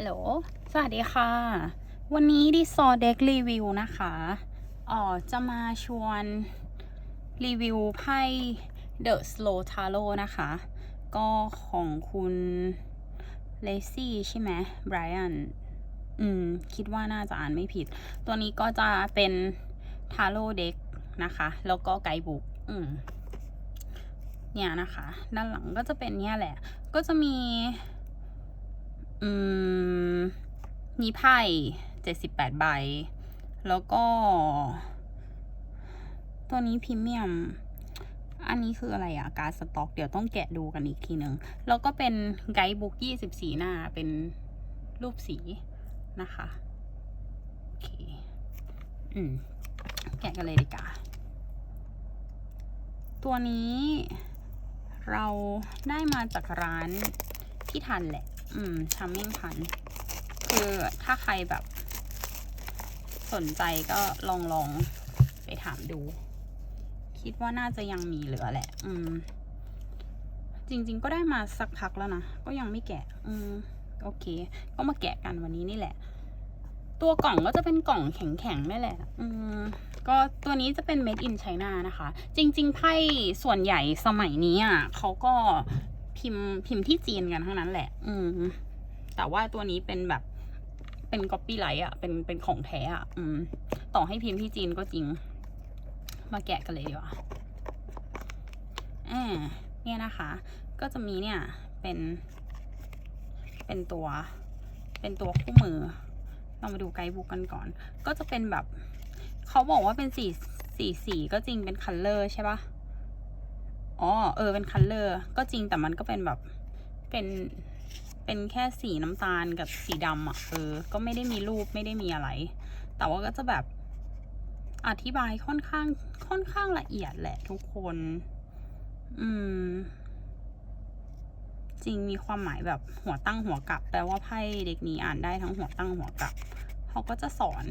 ฮัลโหล สวัสดีค่ะ วันนี้ดิซอเด็กรีวิวนะคะอ๋อจะมาชวนรีวิวไพ่ The Slow Tarot นะคะ ก็ของคุณเลซี่ใช่ไหมไบรอัน อืม คิดว่าน่าจะอ่านไม่ผิด ตัวนี้ก็จะเป็นทาโร่เด็กนะคะ แล้วก็ไกด์บุ๊กอืมเนี่ยนะคะ ด้านหลังก็จะเป็นเนี่ยแหละ ก็จะมี อืม มีไพ่เจ็ดสิบแปดใบ แล้วก็ ตัวนี้พรีเมียม อันนี้คืออะไรอะการสต็อก เดี๋ยวต้องแกะดูกันอีกทีหนึ่งแล้วก็เป็นไกด์บุ๊กยี่สิบสี่หน้า เป็นรูปสีนะคะ โอเค อืม แกะกันเลยดีกว่าตัวนี้เราได้มาจากร้านที่ทันแหละ อืมชัมมิ่งทันคือถ้าใครแบบ สนใจก็ลองลองไปถามดู คิดว่าน่าจะยังมีเหลือแหละ อืม จริง ๆ ก็ได้มาสักพักแล้วนะ ก็ยังไม่แกะ อืม โอเค ก็มาแกะกันวันนี้นี่แหละ ตัวกล่องก็จะเป็นกล่องแข็งๆนี่แหละ อืม ก็ตัวนี้จะเป็น made in China นะคะ จริง ๆ ไพ่ส่วนใหญ่สมัยนี้อะเขาก็ พิมพ์พิมพ์ที่จีนกันทั้งนั้นแหละ อืม แต่ว่าตัวนี้เป็นแบบ เป็น copyright อะ เป็นเป็นของแท้อะ อืม ต่อให้พิมพ์ที่จีนก็จริง มาแกะกันเลยดีกว่าอ่าเนี่ยนะคะ ก็จะมีเนี่ย เป็น เป็นตัว เป็นตัวคู่มือ เรามาดูไกด์บุ๊กกันก่อน ก็จะเป็นแบบ เขาบอกว่าเป็นสีสีสีก็จริงเป็นคัลเลอร์ใช่ปะ อ๋อ เออ เป็นคัลเลอร์ก็จริงแต่มันก็เป็นแบบ เป็น เป็นแค่สีน้ำตาลกับสีดำอะ เออ ก็ไม่ได้มีรูปไม่ได้มีอะไร แต่ว่าก็จะแบบ อธิบายค่อนข้าง ค่อนข้างละเอียดแหละทุกคน อืม จริงมีความหมายแบบหัวตั้งหัวกลับ แปลว่าไพ่เด็กนี้อ่านได้ทั้งหัวตั้งหัวกลับ เขาก็จะสอน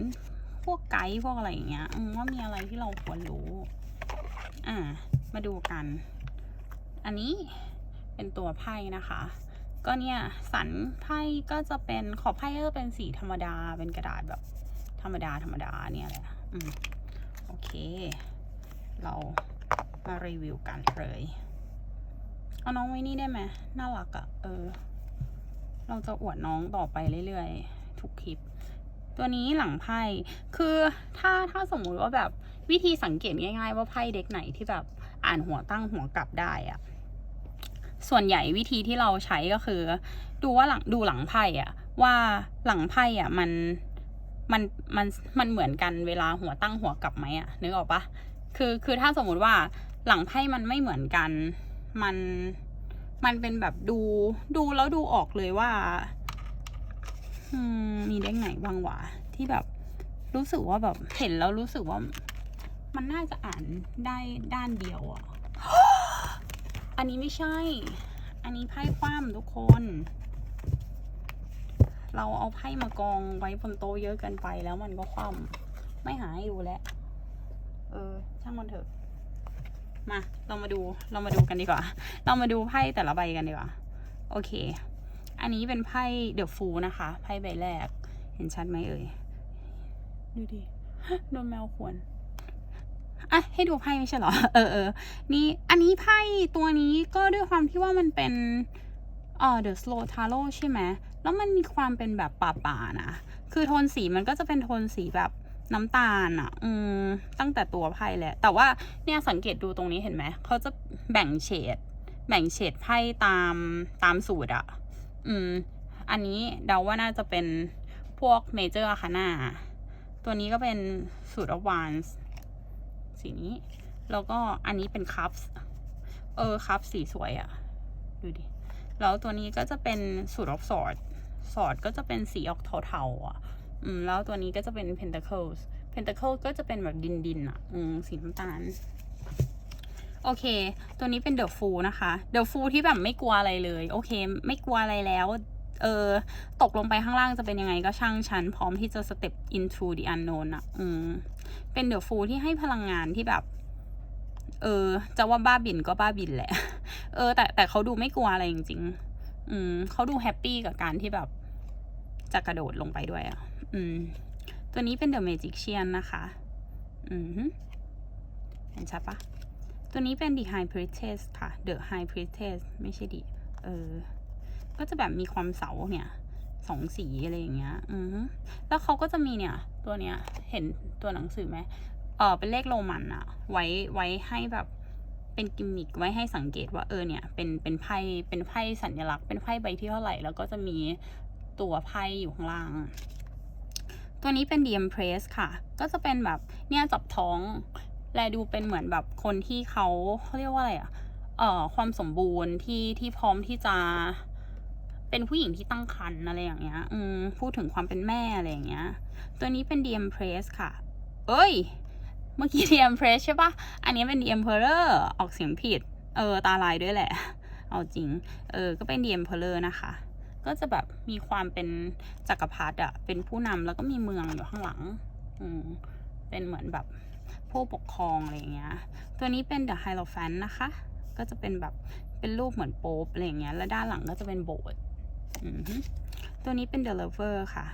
พวกไกด์พวกอะไรอย่างเงี้ยว่ามีอะไรที่เราควรรู้ อ่า มาดูกัน อันนี้เป็นตัวไพ่นะคะ ก็เนี่ยสันไพ่ก็จะเป็นขอบไพ่ก็จะเป็นสีธรรมดาเป็นกระดาษแบบธรรมดาธรรมดาเนี่ยแหละอืมโอเค เรามารีวิวกันเลยเอาน้องไว้นี่ได้ไหมน่ารักอะ่ะเออ เราจะอวดน้องต่อไปเรื่อยๆ ทุกคลิป ตัวนี้หลังไพ่คือถ้าถ้าสมมุติว่าแบบวิธีสังเกตง่ายๆ ว่าไพ่เด็กไหนที่แบบอ่านหัวตั้งหัวกลับได้อะส่วนใหญ่วิธีที่เราใช้ก็คือ ดูว่าหลังดูหลังไพ่อะว่าหลังไพ่อะมันมันมันมันเหมือนกันเวลาหัวตั้งหัวกลับไหมอะนึกออกปะคือคือถ้าสมมุติว่าหลังไพ่มันไม่เหมือนกัน มันมันเป็นแบบดูดูแล้วดูออกเลยว่า มีเด้งไหนบางวะที่แบบรู้สึกว่าแบบเห็นแล้วรู้สึกว่า มันน่าจะอ่านได้ด้านเดียวอะอันนี้ไม่ใช่ อันนี้ไพ่คว่ำทุกคน เราเอาไพ่มากองไว้บนโต๊ะเยอะเกินไปแล้วมันก็คว่ำไม่หาให้ดูแล้วเออ ช่างมันเถอะ มา เรามาดู เรามาดูกันดีกว่า เรามาดูไพ่แต่ละใบกันดีกว่า โอเค อันนี้เป็นไพ่เดอะฟูนะคะ ไพ่ใบแรก เห็นชัดไหมเอ่ย ดูดิ โดนแมวขวนอะให้ดูไพ่ไม่ใช่เหรอ เออเออนี่ อันนี้ไพ่ตัวนี้ก็ด้วยความที่ว่ามันเป็นเออ The Slow Tarot ใช่ไหม แล้วมันมีความเป็นแบบป่าๆนะ คือโทนสีมันก็จะเป็นโทนสีแบบน้ำตาลอะ่ะ อืม ตั้งแต่ตัวไพ่แหละ แต่ว่าเนี่ยสังเกตดูตรงนี้เห็นไหม เขาจะแบ่งเฉด แบ่งเฉดไพ่ตามตามสูตรอะ อืม อันนี้เดาว่าน่าจะเป็นพวกเมเจอร์อาคาน่าตัวนี้ก็เป็นสูตรอวานส์สีนี้ แล้วก็อันนี้เป็นคัพส์เออคัพสีสวยอะ่ะ ดูดิ แล้วตัวนี้ก็จะเป็นสูตรออฟสอดสอดก็จะเป็นสีออกเทาๆอะ อืม แล้วตัวนี้ก็จะเป็น pentacles pentacles ก็จะเป็นแบบดินดินๆอะ อืม สีน้ำตาล โอเค ตัวนี้เป็น the fool นะคะ the fool ที่แบบไม่กลัวอะไรเลย โอเค ไม่กลัวอะไรแล้ว เออ ตกลงไปข้างล่างจะเป็นยังไงก็ช่างฉัน พร้อมที่จะ step into the unknown อะอืม เป็น the fool ที่ให้พลังงานที่แบบ เออ จะว่าบ้าบินก็บ้าบินแหละ เออ แต่แต่เขาดูไม่กลัวอะไรจริงๆ อืม เขาดูแฮปปี้กับการที่แบบ จะกระโดดลงไปด้วยอะอืม ตัวนี้เป็น The Magician นนะคะ อืมเห็นชัดปะ ตัวนี้เป็น The High Priestess ค่ะ The High Priestess ไม่ใช่ดิเออ ก็จะแบบมีความเสาเนี่ยสองสีอะไรอย่างเงี้ย อือแล้วเขาก็จะมีเนี่ย ตัวเนี้ย เห็นตัวหนังสือไหมเออเป็นเลขโรมันอะไว้ไว้ให้แบบเป็นกิมมิคไว้ให้สังเกตว่าเออเนี่ย เป็นเป็นไพ่เป็นไพ่สัญลักษณ์เป็นไพ่ใบที่เท่าไหร่ แล้วก็จะมีตัวไพ่อยู่ข้างล่าง ตัวนี้เป็น DM Press ค่ะ ก็จะเป็นแบบเนี่ยจับท้อง แลดูเป็นเหมือนแบบคนที่เขาเขาเรียกว่าอะไรอะเอ่อความสมบูรณ์ที่ที่พร้อมที่จะ เป็นผู้หญิงที่ตั้งครรภ์อะไรอย่างเงี้ย อืมพูดถึงความเป็นแม่อะไรอย่างเงี้ย ตัวนี้เป็น DM Press ค่ะ เอ้ย เมื่อกี้ The Empress ใช่ปะอันนี้เป็น The Emperor ออกเสียงผิด เออ ตาลายด้วยแหละ เอาจริง เออ ก็เป็น The Emperor นะคะ ก็จะแบบมีความเป็นจักรพรรดิอะเป็นผู้นำแล้วก็มีเมืองอยู่ข้างหลัง อืมเป็นเหมือนแบบ ผู้ปกครองอะไรอย่างเงี้ย ตัวนี้เป็น The Hierophant นะคะ ก็จะเป็นแบบเป็นรูปเหมือนโป๊ปอะไรอย่างเงี้ย แล้วด้านหลังก็จะเป็นโบสถ์ตัวนี้เป็น The Lover ค่ะ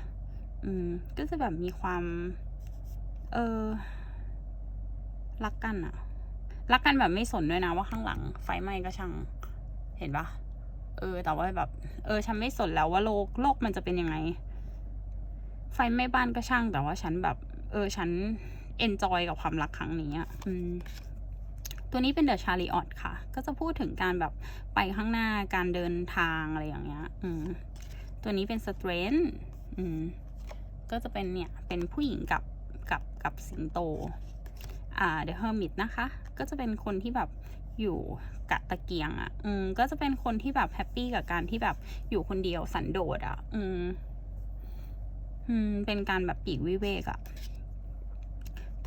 อืม ก็จะแบบมีความ เออ รักกันอะรักกันแบบไม่สนด้วยนะว่าข้างหลัง ไฟไหม้ก็ช่าง เห็นปะเออ แต่ว่าแบบ เออ ฉันไม่สนแล้วว่าโลก โลกมันจะเป็นยังไง ไฟไหม้บ้านก็ช่าง แต่ว่าฉันแบบ เออ ฉัน เอนจอยกับความรักครั้งนี้อะตัวนี้เป็นเดอะชาริออตค่ะ ก็จะพูดถึงการแบบไปข้างหน้าการเดินทางอะไรอย่างเงี้ยตัวนี้เป็นสเตรนอืมก็จะเป็นเนี่ย เป็นผู้หญิงกับกับกับสิงโต อ่า The Hermit นะคะ ก็จะเป็นคนที่แบบอยู่กะตะเกียงอะ่ะ อืม ก็จะเป็นคนที่แบบแฮปปี้กับการที่แบบอยู่คนเดียวสันโดษอะ่ะ อืม อืม เป็นการแบบปีกวิเวกอะ่ะ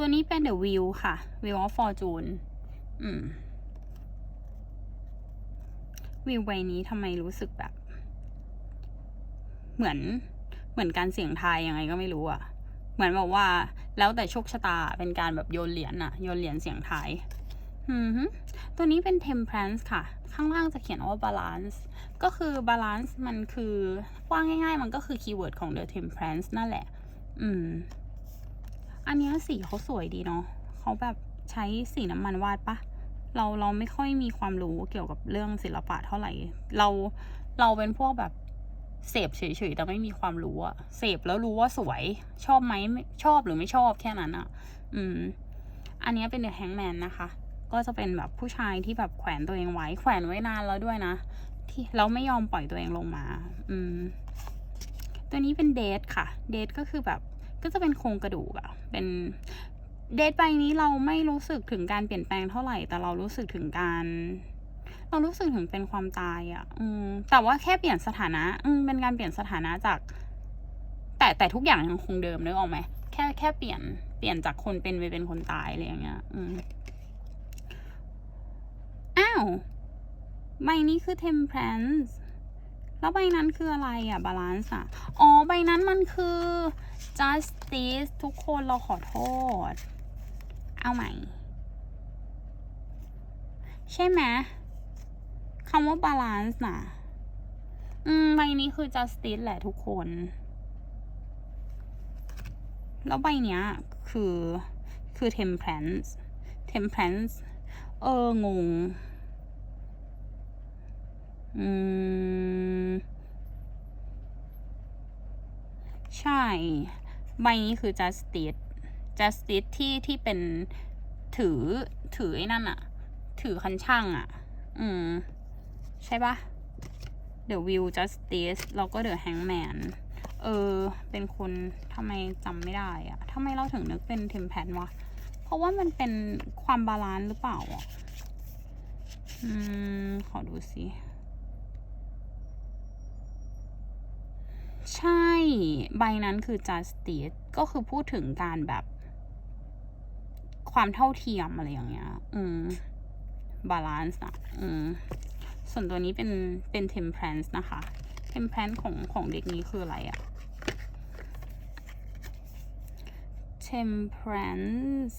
ตัวนี้เป็น The Wheel ค่ะ Wheel of Fortune อืม วิวใบนี้ทำไมรู้สึกแบบ เหมือนเหมือนการเสี่ยงทายยังไงก็ไม่รู้อะเหมือนแบบว่า แล้วแต่โชคชะตาเป็นการแบบโยนเหรียญอะโยนเหรียญเสียงทายอืมฮึตัวนี้เป็น temperance ค่ะ ข้างล่างจะเขียนว่า balance ก็คือ balance มันคือว่าง่ายๆ มันก็คือคีย์เวิร์ดของ the temperance นั่นแหละ อืม อันนี้สีเขาสวยดีเนาะเขาแบบใช้สีน้ำมันวาดปะเราเราไม่ค่อยมีความรู้เกี่ยวกับเรื่องศิลปะเท่าไหร่ เราเราเป็นพวกแบบเสพเฉยๆแต่ไม่มีความรู้อะเสพแล้วรู้ว่าสวยชอบไหมชอบหรือไม่ชอบแค่นั้นอะอืม อันนี้เป็นเดอะแฮงแมนนะคะ ก็จะเป็นแบบผู้ชายที่แบบแขวนตัวเองไว้ แขวนไว้นานแล้วด้วยนะ ที่แล้วไม่ยอมปล่อยตัวเองลงมา อืม ตัวนี้เป็นเดทค่ะ เดทก็คือแบบ ก็จะเป็นโครงกระดูกอะเป็นเดทใบนี้เราไม่รู้สึกถึงการเปลี่ยนแปลงเท่าไหร่ แต่เรารู้สึกถึงการ เรารู้สึกถึงเป็นความตายอะ่ะ อืม แต่ว่าแค่เปลี่ยนสถานะ อืม เป็นการเปลี่ยนสถานะจาก แต่แต่ทุกอย่างยังคงเดิมนึกออกไหมแค่แค่เปลี่ยนเปลี่ยนจากคนเป็นไปเป็นคนตายอะไรอย่างเงี้ย อืม อ้าวใบนี้คือ temperance แล้วใบนั้นคืออะไรอะ balance อะอ๋อ ใบนั้นมันคือ justice ทุกคนเราขอโทษ เอาใหม่ ใช่ไหมคำว่า balance นะอืมใบนี้คือ justice แหละทุกคน แล้วใบเนี้ยคือคือ temperance temperance เออ งง อืม ใช่ ใบนี้คือ justice justice ที่ที่เป็นถือถือไอ้นั่นอะถือคันช่างอะอืม ใช่ปะ The Will Justice แล้วก็ The Hangman เออ เป็นคนทำไมจำไม่ได้อะทำไมเราถึงนึกเป็น Temperance วะ เพราะว่ามันเป็นความบาลานซ์หรือเปล่าอะ อืม ขอดูสิ ใช่ ใบนั้นคือ justice ก็คือพูดถึงการแบบ ความเท่าเทียมอะไรอย่างเงี้ย อืม balance อะอืม ส่วนตัวนี้เป็นเป็น temperance นะคะ temperance ของของเด็กนี้คืออะไรอะ temperance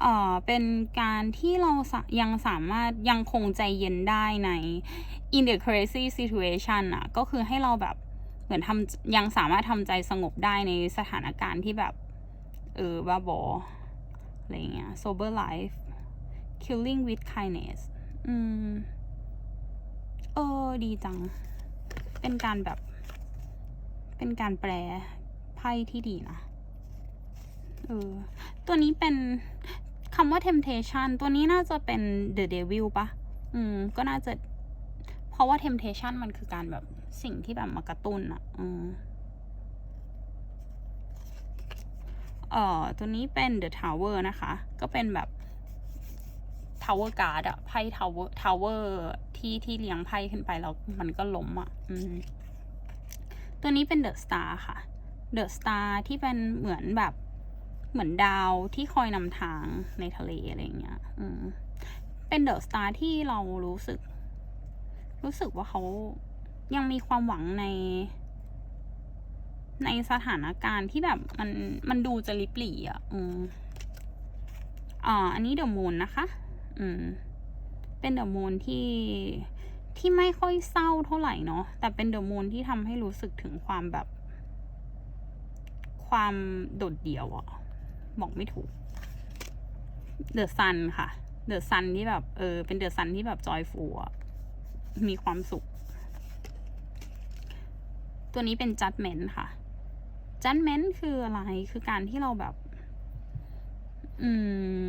เอ่อเป็นการที่เราสยังสามารถยังคงใจเย็นได้ใน in the crazy situation อะก็คือให้เราแบบเหมือนทำยังสามารถทำใจสงบได้ในสถานการณ์ที่แบบ เออบ้าบออะไรเงี้ย sober life killing with kindness อืม เออ ดีจัง เป็นการแบบ เป็นการแปลไพ่ที่ดีนะ เออ ตัวนี้เป็นคำว่า temptation ตัวนี้น่าจะเป็น the devil ปะ อืม ก็น่าจะ เพราะว่า temptation มันคือการแบบสิ่งที่แบบมากระตุ้นอะอืมเอ่อตัวนี้เป็น the tower นะคะ ก็เป็นแบบ tower guard อะไพ่ tower tower ที่ที่เลี้ยงไพ่ขึ้นไปแล้วมันก็ล้มอะอืมตัวนี้เป็น the star ค่ะ the star ที่เป็นเหมือนแบบเหมือนดาวที่คอยนำทางในทะเลอะไรอย่างเงี้ย อืมเป็นเดอะสตาร์ที่เรารู้สึก รู้สึกว่าเขายังมีความหวังใน ในสถานการณ์ที่แบบมันมันดูจะลิบหลี่อะ อืมอ่าอันนี้เดอะมูนนะคะ อืม เป็นเดอะมูนที่ที่ไม่ค่อยเศร้าเท่าไหร่เนาะ แต่เป็นเดอะมูนที่ทำให้รู้สึกถึงความแบบ ความโดดเดี่ยวอะบอกไม่ถูก เดอะซันค่ะ เดอะซันที่แบบ เออ เป็นเดอะซันที่แบบจอยฟูอะ มีความสุข ตัวนี้เป็น judgment ค่ะ judgment คืออะไร คือการที่เราแบบ อืม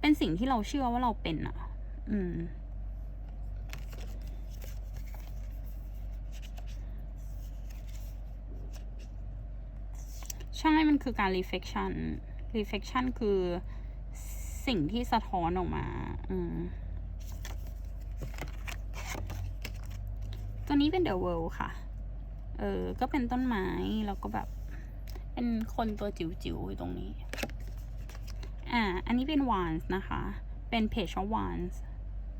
เป็นสิ่งที่เราเชื่อว่าเราเป็นอะ อืมใช่ มันคือการ reflection reflection คือสิ่งที่สะท้อนออกมา อืม ตัวนี้เป็น the world ค่ะ เออ ก็เป็นต้นไม้ แล้วก็แบบ เป็นคนตัวจิ๋วๆอยู่ตรงนี้ อ่า อันนี้เป็น wands นะคะ เป็น page of wands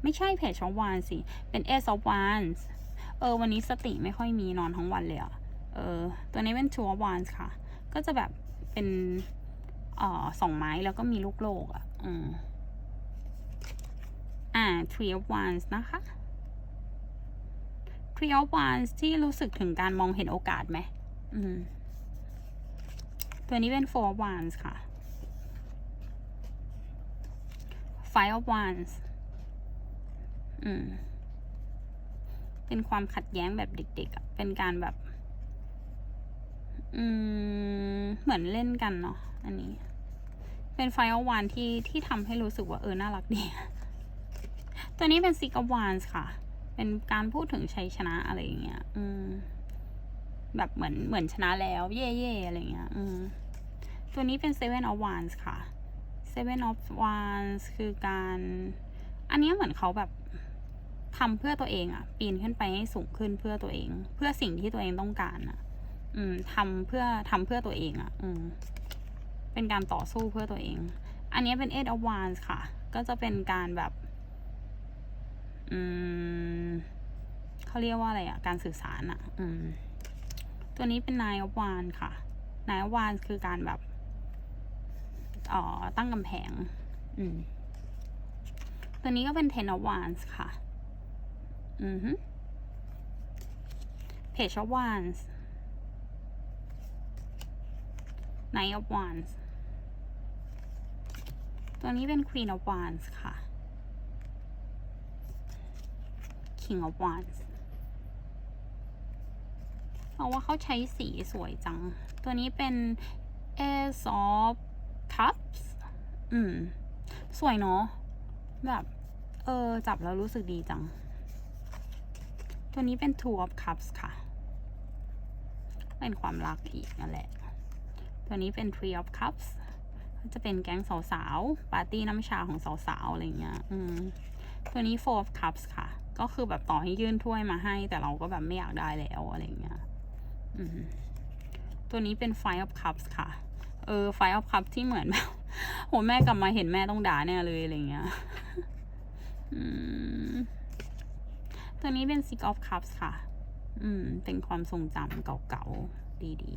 ไม่ใช่ page of wands สิ เป็น ace of wands เออ วันนี้สติไม่ค่อยมีนอนทั้งวันเลยอะเออ ตัวนี้เป็น two of wands ค่ะ ก็จะแบบเป็นเอ่อสองไม้แล้วก็มีลูกโลกอะ่ะ อืม อ่า three of wands นะคะ three of wands ที่รู้สึกถึงการมองเห็นโอกาสไหมอืมตัวนี้เป็น four of wands ค่ะ five of wands อืม เป็นความขัดแย้งแบบเด็กๆ เป็นการแบบ อืม เหมือนเล่นกันเนาะ อันนี้ เป็นไฟอวานที่ที่ทำให้รู้สึกว่าเออ น่ารักดี ตัวนี้เป็นซิกอวานส์ค่ะ เป็นการพูดถึงชัยชนะอะไรอย่างเงี้ย อืม แบบเหมือนเหมือนชนะแล้ว เย่เย่อะไรเงี้ย อืม ตัวนี้เป็น Seven of Wands ค่ะ Seven of Wands คือการ อันนี้เหมือนเขาแบบทำเพื่อตัวเองอะปีนขึ้นไปให้สูงขึ้นเพื่อตัวเอง เพื่อสิ่งที่ตัวเองต้องการอะอืมทำเพื่อทำเพื่อตัวเองอะอืม เป็นการต่อสู้เพื่อตัวเอง อันนี้เป็น Eight of Wands ค่ะ ก็จะเป็นการแบบ เขาเรียกว่าอะไรอะการสื่อสารอะอืมตัวนี้เป็น Nine of Wands ค่ะ Nine of Wands คือการแบบอ่อตั้งกำแพง อืม ตัวนี้ก็เป็น Ten of Wands ค่ะ อือฮึ Page of Wands Knight of Wands ตัวนี้เป็น Queen of Wands ค่ะ King of Wands เพราะว่าเขาใช้สีสวยจัง ตัวนี้เป็น Ace of Cups อืม สวยเนาะ แบบ เออ จับแล้วรู้สึกดีจัง ตัวนี้เป็น Two of Cups ค่ะ เป็นความรักอีกนั่นแหละ ตัวนี้เป็น Three of Cups จะเป็นแก๊งสาวๆ ปาร์ตี้น้ำชาของสาวๆ อะไรเงี้ย อืม ตัวนี้ Four of Cups ค่ะ ก็คือแบบต่อให้ยื่นถ้วยมาให้ แต่เราก็แบบไม่อยากได้แล้วอะไรเงี้ยตัวนี้เป็น Five of Cups ค่ะ เออ Five of Cups ที่เหมือนแบบโหแม่กลับมาเห็นแม่ต้องด่าแน่เลยอะไรเงี้ยตัวนี้เป็น Six of Cups ค่ะ อืม เป็นความทรงจำเก่าๆ ดี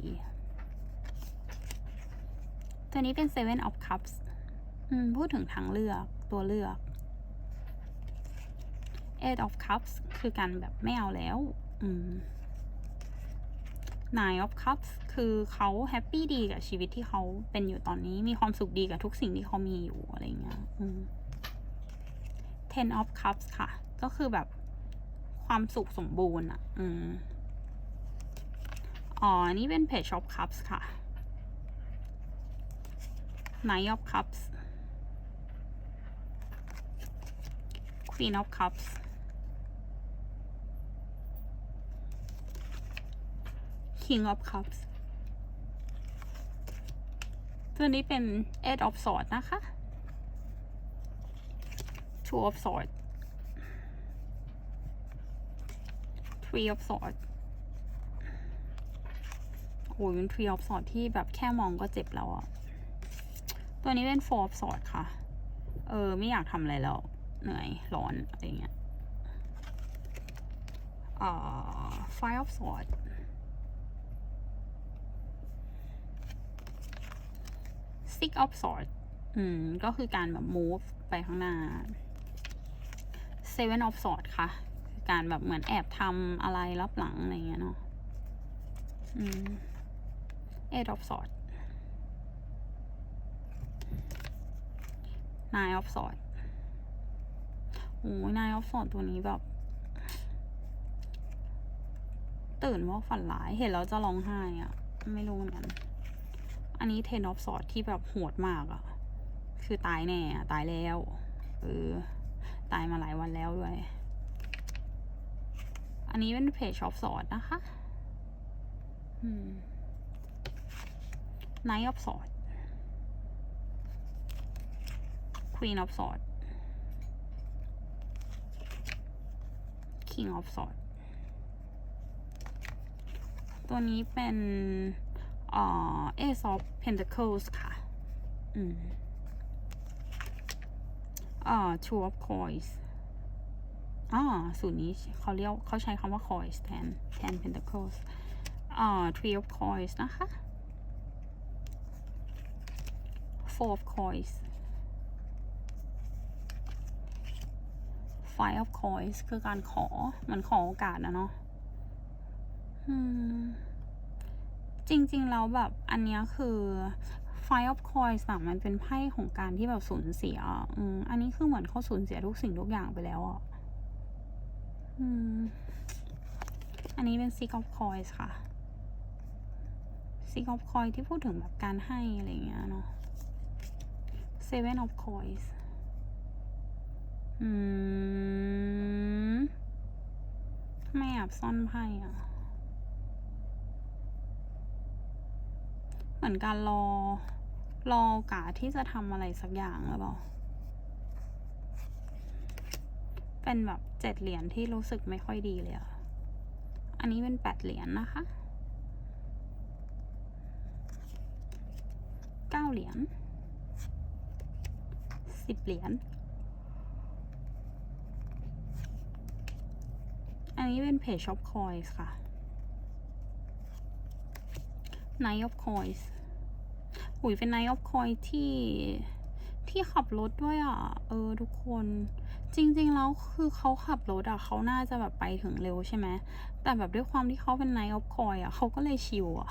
ๆ ตัวนี้เป็น Seven of Cups ออืมพูดถึงทางเลือกตัวเลือก eight of cups คือการแบบไม่เอาแล้ว อืม nine of cups คือเขาแฮปปี้ดีกับชีวิตที่เขาเป็นอยู่ตอนนี้ มีความสุขดีกับทุกสิ่งที่เขามีอยู่อะไรเงี้ย อืม ten of cups ค่ะ ก็คือแบบความสุขสมบูรณ์อะ อืม อ๋อ นี่เป็น page of cups ค่ะ nine of cups queen of cups king of cups ตัวนี้เป็น eight of swords นะคะ two of swords three of swords โอ้ยเป็น three of swords ที่แบบแค่มองก็เจ็บแล้วอะตัวนี้เป็น four of swords ค่ะ เออ ไม่อยากทำอะไรแล้ว เหนื่อย ร้อน อะไรเงี้ยอ่า five of swords six of swords อืม ก็คือการแบบ move ไปข้างหน้า seven of swords ค่ะ การแบบเหมือนแอบทำอะไรรับหลัง อะไรเงี้ยเนาะอืม eight of swords nine of swords โอ้ย nine of swords ตัวนี้แบบ ตื่นว่าฝันร้าย เห็นแล้วจะร้องไห้อะ ไม่รู้เหมือนกัน อันนี้ ten of swords ที่แบบโหดมากอะคือตายแน่อะตายแล้วเออตายมาหลายวันแล้วด้วย อันนี้เป็น page of swords นะคะอืม Knight of Swords Queen of Swords King of Swords ตัวนี้เป็น เอ่อ Ace of Pentacles ค่ะอืมเอ่อ Two of Coins อ่าสูตรนี้เขาเรียกเขาใช้คำว่า coins แทนแทน pentacles อ่า three of coins นะคะ four of coins five of coins คือการขอเหมือนขอโอกาสนะเนาะอืม จริงๆแล้วแบบอันเนี้ยคือ five of coins อะมันเป็นไพ่ของการที่แบบสูญเสียอะอืมอันนี้คือเหมือนเขาสูญเสียทุกสิ่งทุกอย่างไปแล้วอะอืมอันนี้เป็น six of coins ค่ะ six of coins ที่พูดถึงแบบการให้อะไรเงี้ยเนาะ seven of coins อืมไม่แอบซ่อนไพ่อะ เหมือนการรอ รอโอกาสที่จะทำอะไรสักอย่างหรือเปล่า เป็นแบบเจ็ดเหรียญที่รู้สึกไม่ค่อยดีเลยอะอันนี้เป็นแปดเหรียญนะคะเก้าเหรียญสิบเหรียญ อันนี้เป็น Page of Coins ค่ะ Knight of Coins หุยเป็น Knight of Coins ที่ที่ขับรถด้วยอะ เออ ทุกคน จริง ๆ แล้วคือเขาขับรถอะเขาน่าจะแบบไปถึงเร็วใช่ไหม แต่แบบด้วยความที่เขาเป็น Knight of Coins อะเขาก็เลยชิวอะ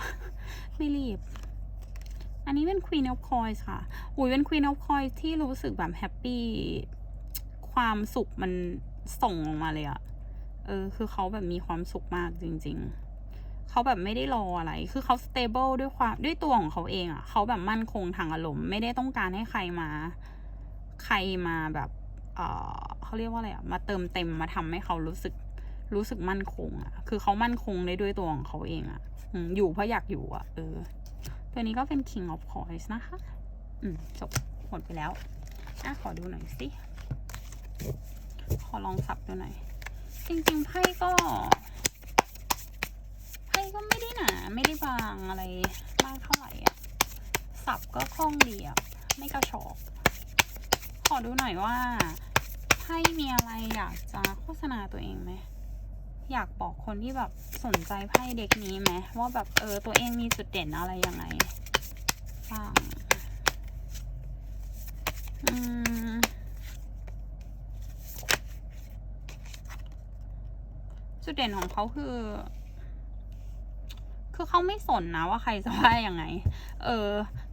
ไม่รีบ อันนี้เป็น Queen of Coins ค่ะ อุ้ยเป็น Queen of Coins ที่รู้สึกแบบแฮปปี้ ความสุขมันส่งออกมาเลยอะ เออ คือเขาแบบมีความสุขมากจริง ๆ เขาแบบไม่ได้รออะไร คือเขา stable ด้วยความด้วยตัวของเขาเองอะเขาแบบมั่นคงทางอารมณ์ ไม่ได้ต้องการให้ใครมา ใครมาแบบ เออเขาเรียกว่าอะไรอะมาเติมเต็มมาทำให้เขารู้สึก รู้สึกมั่นคงอะคือเขามั่นคงได้ด้วยตัวของเขาเองอะอืมอยู่เพราะอยากอยู่อะ เออ ตัวนี้ก็เป็น King of Coins นะคะ อืม จบ หมดไปแล้วอะขอดูหน่อยสิ ขอลองสับดูหน่อย จริงๆไพ่ก็ ไพ่ก็ไม่ได้หนาไม่ได้บางอะไรมากเท่าไหร่อะสับก็คล่องดีอะไม่กระชอกขอดูหน่อยว่าไพ่มีอะไรอยากจะโฆษณาตัวเองไหมอยากบอกคนที่แบบสนใจไพ่เด็กนี้ไหมว่าแบบเออตัวเองมีจุดเด่นอะไรยังไงบ้างอืมจุดเด่นของเขาคือ คือเขาไม่สนนะว่าใครจะว่ายังไง เออ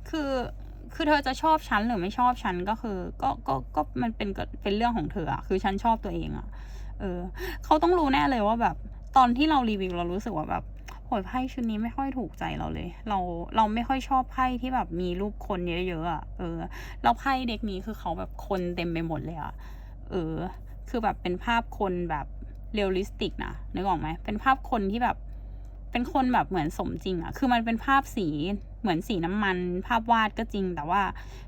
คือ คือเธอจะชอบฉันหรือไม่ชอบฉันก็คือ ก็ ก็ ก็มันเป็นก็เป็นเรื่องของเธออะคือฉันชอบตัวเองอะเออ เขาต้องรู้แน่เลยว่าแบบ ตอนที่เรารีวิวเรารู้สึกว่าแบบโหยไพ่ชุดนี้ไม่ค่อยถูกใจเราเลย เราเราไม่ค่อยชอบไพ่ที่แบบมีรูปคนเยอะๆอะเออ แล้วไพ่เด็กนี้คือเขาแบบคนเต็มไปหมดเลยอะเออ คือแบบเป็นภาพคนแบบเรียลลิสติกนะนึกออกไหมเป็นภาพคนที่แบบ เป็นคนแบบเหมือนสมจริงอะคือมันเป็นภาพสีเหมือนสีน้ำมัน ภาพวาดก็จริง แต่ว่า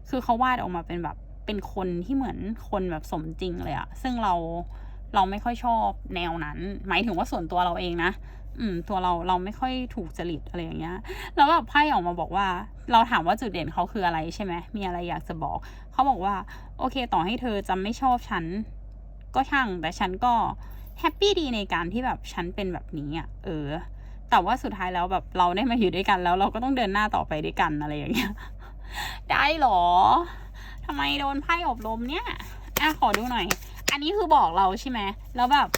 คือเขาวาดออกมาเป็นแบบเป็นคนที่เหมือนคนแบบสมจริงเลยอะซึ่งเราเราไม่ค่อยชอบแนวนั้น หมายถึงว่าส่วนตัวเราเองนะ อืม ตัวเราเราไม่ค่อยถูกจริตอะไรอย่างเงี้ย แล้วแบบไพ่ออกมาบอกว่า เราถามว่าจุดเด่นเขาคืออะไรใช่ไหมมีอะไรอยากจะบอก เขาบอกว่า โอเค ต่อให้เธอจะไม่ชอบฉัน ก็ช่าง แต่ฉันก็แฮปปี้ดีในการที่แบบฉันเป็นแบบนี้อะ เออ แต่ว่าสุดท้ายแล้วแบบเราได้มาอยู่ด้วยกันแล้ว เราก็ต้องเดินหน้าต่อไปด้วยกันอะไรอย่างเงี้ย ได้เหรอทำไมโดนไพ่อบรมเนี่ยอะขอดูหน่อย อันนี้คือบอกเราใช่ไหมแล้วแบบ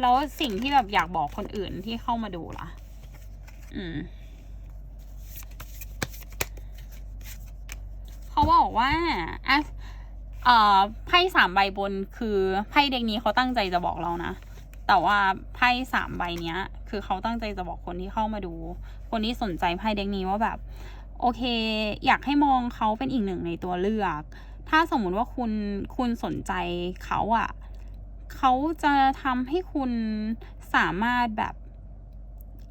แล้วสิ่งที่แบบอยากบอกคนอื่นที่เข้ามาดูล่ะ อืมเขาบอกว่าอะเอ่อไพ่สามใบบนคือไพ่เด็กนี้เขาตั้งใจจะบอกเรานะ แต่ว่าไพ่สามใบเนี้ย คือเขาตั้งใจจะบอกคนที่เข้ามาดู คนที่สนใจไพ่เด็กนี้ว่าแบบ โอเค อยากให้มองเขาเป็นอีกหนึ่งในตัวเลือก ถ้าสมมุติว่าคุณคุณสนใจเขาอะเขาจะทำให้คุณสามารถแบบ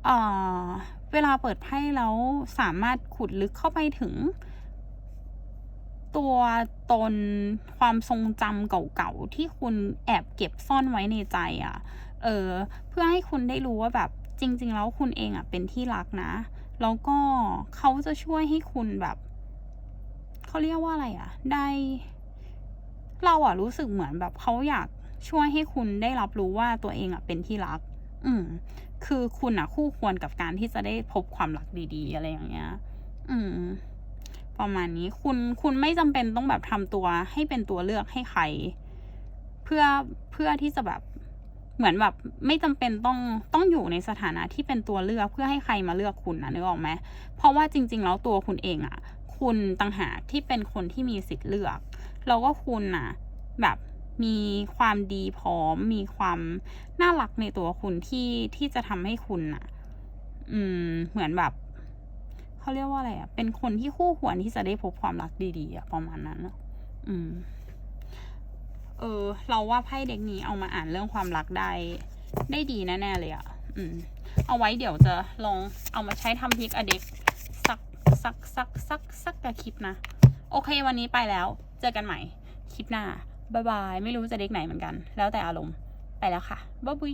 เอ่อเวลาเปิดไพ่แล้วสามารถขุดลึกเข้าไปถึง ตัวตนความทรงจำเก่าๆ ที่คุณแอบเก็บซ่อนไว้ในใจอะ่ะ เออ เพื่อให้คุณได้รู้ว่าแบบจริง ๆ แล้วคุณเองอะ่ะเป็นที่รักนะ แล้วก็เขาจะช่วยให้คุณแบบเขาเรียกว่าอะไรอะ่ะ ได้ เราอะรู้สึกเหมือนแบบเขาอยากช่วยให้คุณได้รับรู้ว่าตัวเองอะเป็นที่รัก อืม คือคุณอะคู่ควรกับการที่จะได้พบความรักดี ๆ อะไรอย่างเงี้ย อืม ประมาณนี้คุณคุณไม่จำเป็นต้องแบบทำตัวให้เป็นตัวเลือกให้ใคร เพื่อเพื่อที่จะแบบเหมือนแบบไม่จำเป็นต้องต้องอยู่ในสถานะที่เป็นตัวเลือกเพื่อให้ใครมาเลือกคุณนะนึกออกไหมเพราะว่าจริง ๆ แล้วตัวคุณเองอะคุณต่างหากที่เป็นคนที่มีสิทธิ์เลือกแล้วก็คุณน่ะแบบมีความดีพร้อม มีความน่ารักในตัวคุณที่ที่จะทำให้คุณน่ะอืมเหมือนแบบ เขาเรียกว่าอะไรอะเป็นคนที่คู่ควรที่จะได้พบความรักดีๆอะประมาณนั้นอะอืม เออ เราว่าไพ่เด็กนี้เอามาอ่านเรื่องความรักได้ ได้ดีแน่ๆเลยอะอืม เอาไว้เดี๋ยวจะลองเอามาใช้ทำพิกอเด็กสักสักสักสักสักกระคลิปนะ โอเค วันนี้ไปแล้ว เจอกันใหม่ คลิปหน้า บ๊ายบาย ไม่รู้จะเด็กไหนเหมือนกัน แล้วแต่อารมณ์ ไปแล้วค่ะบ๊ายบาย